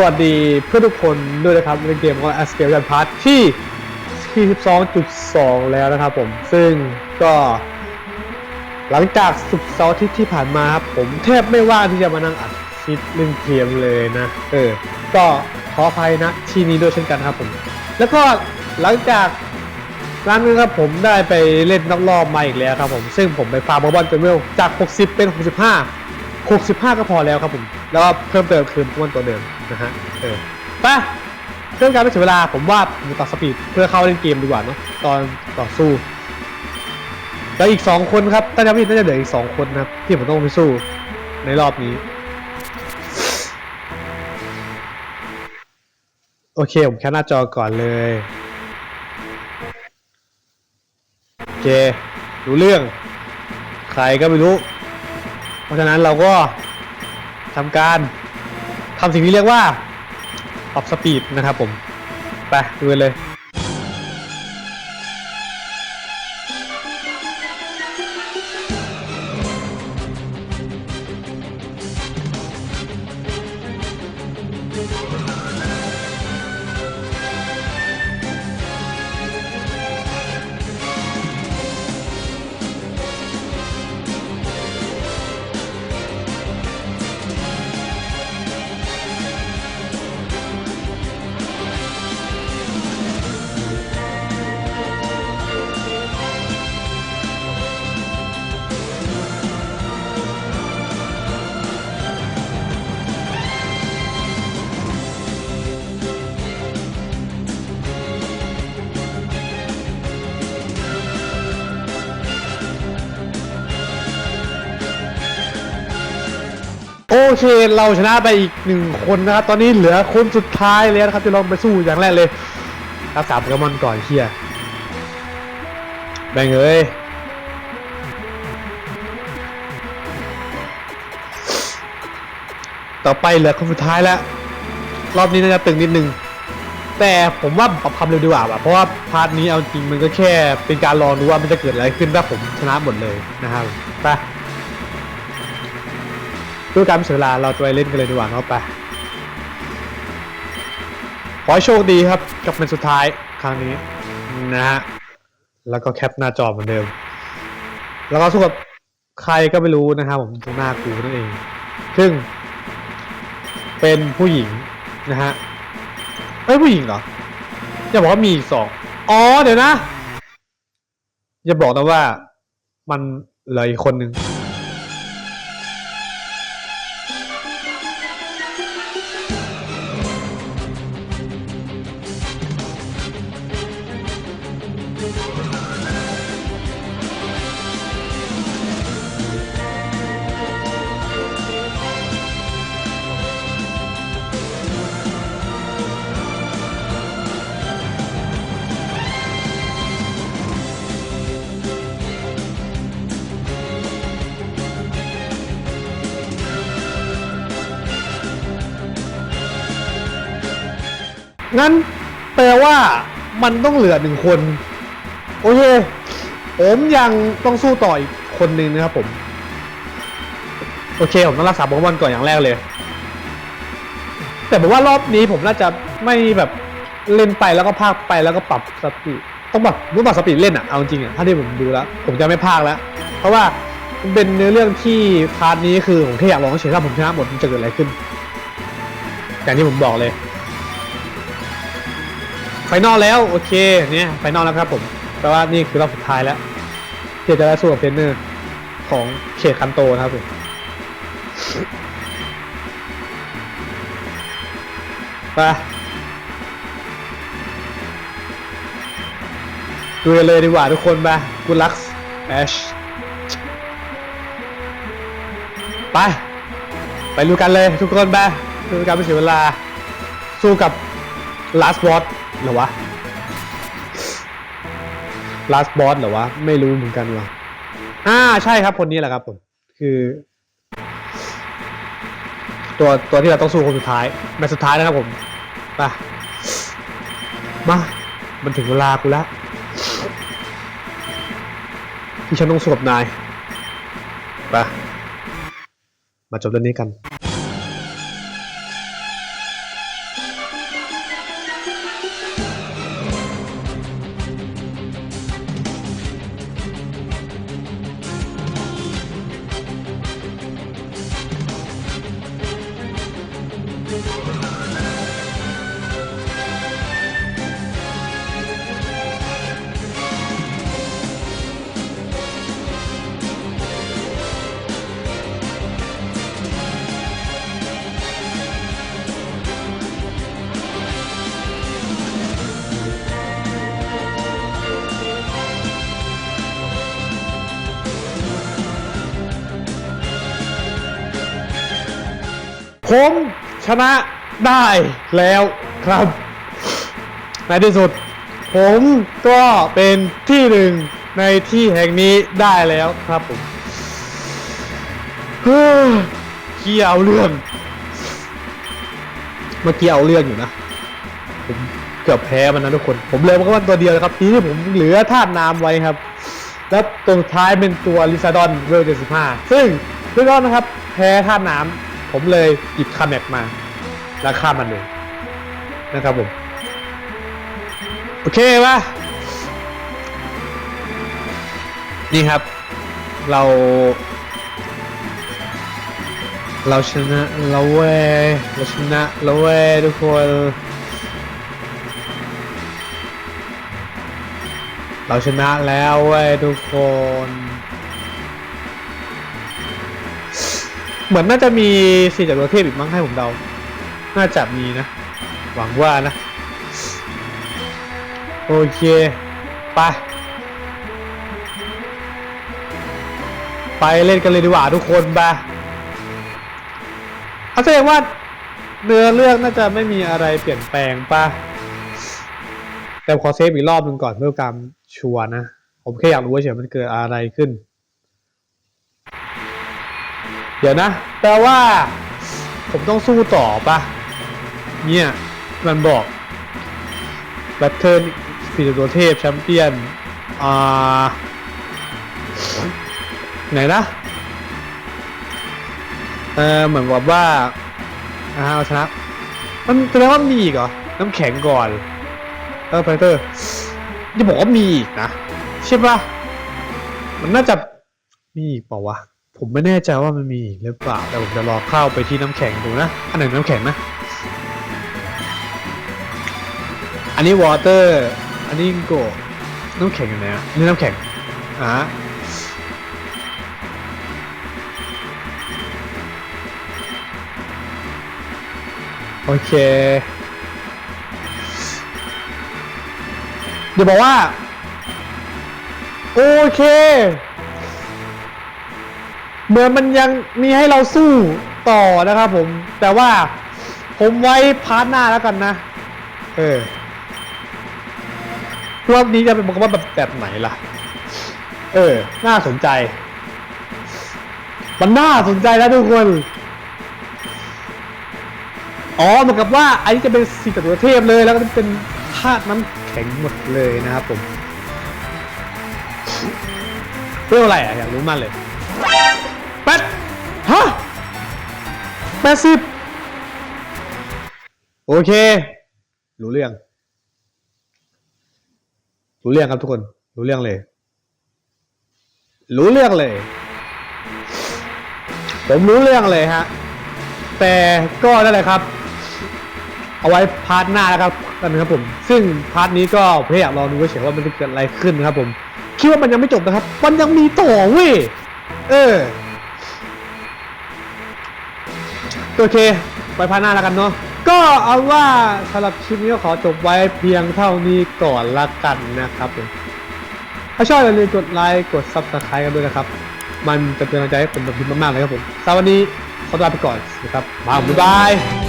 สวัสดีเพื่อนทุกคนด้วยนะครับในเกมของ a s c a l e พาร์ทที่ 42.2 แล้วนะครับผม ซึ่งก็หลังจากสุกร์เสาร์อทิตย์ที่ผ่านมาครับผมแทบไม่ว่างที่จะมานั่งอัดคลิปเล่นเกมเลยนะ เออ ก็ขออภัยนะที่นี้ด้วยเช่นกันครับผม แล้วก็หลังจากร้านนึงครับผมได้ไปเล่นนอกรอบมาอีกแล้วครับผม ซึ่งผมไปฟาร์มบอลจนเวลจาก 60 เป็น 65 65 ก็พอแล้วครับผม แล้วก็เพิ่มเติมคือม้วนตัวเดิมนะฮะ เออไปเรื่องการไม่เสียเวลาผมว่าผมต่อสปีดเพื่อเข้าเล่นเกมดีกว่าเนาะตอนต่อสู้แล้วอีก 2 คนครับถ้าจำไม่ผิดน่าจะเหลืออีก 2 คนนะครับที่ผมต้องไปสู้ในรอบนี้ โอเค ผมแคปหน้าจอก่อนเลยโอเครู้เรื่อง ใครก็ไม่รู้ เพราะฉะนั้นเราก็ทำการทำสิ่งที่เรียกว่าปรับสปีดนะครับผม ไปดูกันเลย เคเราชนะไปอีกหนึ่งคนนะครับ ตอนนี้เหลือคนสุดท้ายแล้วนะครับจะลองไปสู้อย่างแรกเลยรักษาโปเกมอนก่อนเฮียแบ่งเอ้ยต่อไปเหลือคนสุดท้ายแล้ว รอบนี้น่าจะตึงนิดนึง แต่ผมว่าปรับความเร็วดีกว่าเพราะว่าพาร์ทนี้เอาจริงมันก็แค่เป็นการรอดูว่ามันจะเกิดอะไรขึ้นถ้าผมชนะหมดเลยนะครับไป ด้วยการไม่เสียเวลาเราไปเล่นกันเลยดีกว่าเนาะไปขอให้โชคดีครับกับเป็นสุดท้ายครั้งนี้นะฮะแล้วก็แคปหน้าจอเหมือนเดิม แล้วก็สู้กับใครก็ไม่รู้นะครับผมตรงหน้ากูนั่นเอง ซึ่ง เป็นผู้หญิงนะฮะเอ้ยผู้หญิงเหรออย่าบอกว่ามีอีกสองอ๋อเดี๋ยวนะ อย่าบอกนะว่ามันเหลืออีกคนนึง งั้นแปลว่ามันต้องเหลือหนึ่งคน โอเค ผมยังต้องสู้ต่ออีกคนหนึ่งนะครับผม โอเค ผมต้องรักษาโปเกมอนก่อนอย่างแรกเลย แต่ผมว่ารอบนี้ผมน่าจะไม่แบบเล่นไปแล้วก็พากไปแล้วก็ปรับสปีดต้องปรับรู้ปรับสปีดเล่นอะเอาจริงอะถ้าที่ผมดูแล้ว ผมจะไม่พากแล้ว เพราะว่ามันเป็นเนื้อเรื่องที่พาร์ทนี้คือผมแค่อยากลองเฉยๆถ้าผมชนะหมดมันจะเกิดอะไรขึ้น อย่างที่ผมบอกเลยไฟนอลแล้ว โอเคเนี่ยไฟนอลแล้วครับผม แปลว่านี่คือรอบสุดท้ายแล้วที่จะได้สู้กับเทรนเนอร์ของเขตคันโตนะครับผมไปดูเลยดีกว่าทุกคนไปกูลักส์แอชไป ไปดูกันเลยทุกคนไปดูกันไม่เสียเวลา สู้กับ last boss เหรอวะ last boss เหรอวะ ไม่รู้เหมือนกันว่ะอ่าใช่ครับคนนี้แหละครับผม คือ ตัวตัวที่เราต้องสู้คนสุดท้ายแมตช์สุดท้ายนะครับผมไปมา มันถึงเวลากูแล้วที่ฉันต้องสู้กับนายไปมาจบเรื่องนี้กัน ผมชนะได้แล้วครับ ในที่สุด ผมก็เป็นที่หนึ่งในที่แห่งนี้ได้แล้วครับผมเฮ้ยเกี่ยวเรื่อง เมื่อกี้เอาเรื่องอยู่นะ ผมเกือบแพ้มันนะทุกคน ผมเลยมันก็ว่าตัวเดียวนะครับ ทีนี้ผมเหลือธาตุน้ำไว้ครับ แล้วตัวสุดท้ายเป็นตัวลิซาดอนเวล75ซึ่งลิซาดอนนะครับ แพ้ธาตุน้ำ ผมเลยหยิบคาแม็กมา แล้วฆ่ามันเลยนะครับผม โอเคปะนี่ครับ เรา เราชนะแล้วเว้ยเราชนะแล้วเว้ยทุกคน เราชนะแล้วเว้ยทุกคน เหมือนน่าจะมีสี่จากตัวเทพอีกมั้งให้ผมเดา น่าจะมีนะ หวังว่านะ โอเค ไป ไปเล่นกันเลยดีกว่าทุกคนไปเขาแสดงว่าเนื้อเรื่องน่าจะไม่มีอะไรเปลี่ยนแปลงป่ะ แต่ขอเซฟอีกรอบหนึ่งก่อนเพื่อความชัวนะ ผมแค่อยากรู้ว่าเฉยมันเกิดอะไรขึ้น เดี๋ยวนะ แปลว่า ผมต้องสู้ต่อป่ะเนี่ย มันบอกแบทเทิลฟีตัวเทพแชมเปี้ยน อ่า ไหนนะ เออเหมือนกับว่าอ่าเอาชนะ มันแสดงว่ามีอีกเหรอ น้ำแข็งก่อน เออไฟเตอร์จะบอกว่ามีอีกนะ ใช่ปะมันน่าจะมีอีกเปล่าวะ ผมไม่แน่ใจว่ามันมีอีกหรือเปล่าแต่ผมจะรอเข้าไปที่น้ำแข็งดูนะอันไหนน้ำแข็งนะอันนี้วอเตอร์อันนี้โกน้ำแข็งอยู่ไหนอะนี่น้ำแข็งอ่าโอเค เดี๋ยวบอกว่า โอเค เหมือนมันยังมีให้เราสู้ต่อนะครับผม แต่ว่าผมไว้พาร์ทหน้าแล้วกันนะ เออรอบนี้จะเป็นบอกว่าแบบแบบไหนล่ะ เออ น่าสนใจ มันน่าสนใจนะทุกคน อ๋อเหมือนกับว่าอันนี้จะเป็นสีตัตัวเทพเลยแล้วก็เป็นธาตุน้ำแข็งหมดเลยนะครับผมเรื่องอะไรอะอยากรู้มากเลย แปดสิบโอเค รู้เรื่อง รู้เรื่องครับทุกคน รู้เรื่องเลย รู้เรื่องเลย ผมรู้เรื่องเลยฮะ แต่ก็นั่นแหละครับ เอาไว้พาร์ทหน้านะครับกันนะครับผม ซึ่งพาร์ทนี้ก็เพื่ออยากลองดูเฉยว่ามันจะเกิดอะไรขึ้นนะครับผม คิดว่ามันยังไม่จบนะครับ มันยังมีต่อเว้ย เออ โอเค ไปพาร์ทหน้าแล้วกันเนาะก็เอาว่าสำหรับคลิปนี้ก็ขอจบไว้เพียงเท่านี้ก่อนละกันนะครับผมถ้าชอบอย่าลืมกดไลค์กด subscribe กันด้วยนะครับ มันจะเป็นกำลังใจให้ผมทำคลิปมากๆเลยครับผมสำหรับวันนี้ขอลาไปก่อนนะครับมาบ๊ายบาย